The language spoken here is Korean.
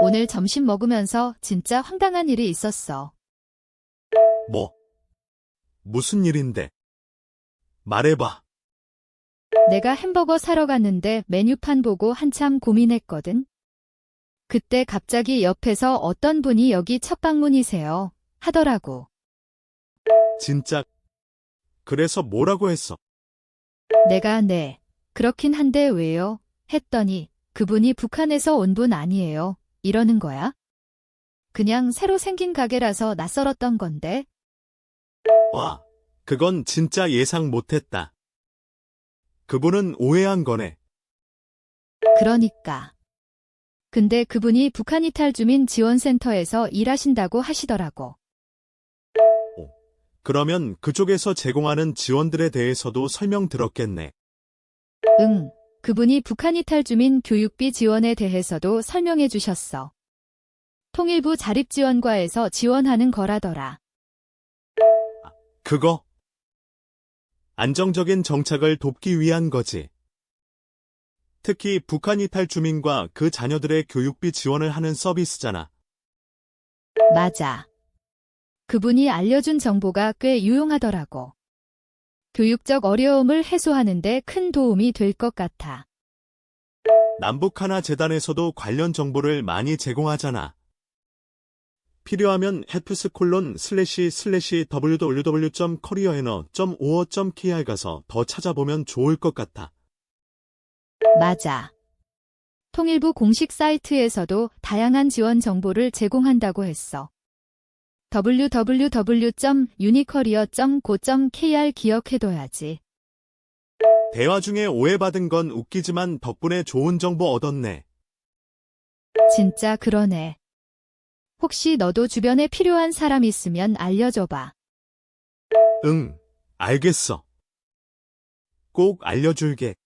오늘 점심 먹으면서 진짜 황당한 일이 있었어. 뭐? 무슨 일인데? 말해봐. 내가 햄버거 사러 갔는데 메뉴판 보고 한참 고민했거든. 그때 갑자기 옆에서 어떤 분이 여기 첫 방문이세요. 하더라고. 진짜. 그래서 뭐라고 했어? 내가 네. 그렇긴 한데 왜요? 했더니 그분이 북한에서 온 분 아니에요. 이러는 거야. 그냥 새로 생긴 가게라서 낯설었던 건데. 와, 그건 진짜 예상 못했다. 그분은 오해한 거네. 그러니까. 근데 그분이 북한 이탈 주민 지원센터에서 일하신다고 하시더라고. 그러면 그쪽에서 제공하는 지원들에 대해서도 설명 들었겠네. 응. 그분이 북한 이탈 주민 교육비 지원에 대해서도 설명해 주셨어. 통일부 자립지원과에서 지원하는 거라더라. 그거? 안정적인 정착을 돕기 위한 거지. 특히 북한 이탈 주민과 그 자녀들의 교육비 지원을 하는 서비스잖아. 맞아. 그분이 알려준 정보가 꽤 유용하더라고. 교육적 어려움을 해소하는 데 큰 도움이 될 것 같아. 남북하나 재단에서도 관련 정보를 많이 제공하잖아. 필요하면 헬프스 콜론 슬래시 슬래시 www.koreaenor.5.kr 가서 더 찾아보면 좋을 것 같아. 맞아. 통일부 공식 사이트에서도 다양한 지원 정보를 제공한다고 했어. www.unicorea.go.kr 기억해둬야지. 대화 중에 오해받은 건 웃기지만 덕분에 좋은 정보 얻었네. 진짜 그러네. 혹시 너도 주변에 필요한 사람 있으면 알려줘봐. 응, 알겠어. 꼭 알려줄게.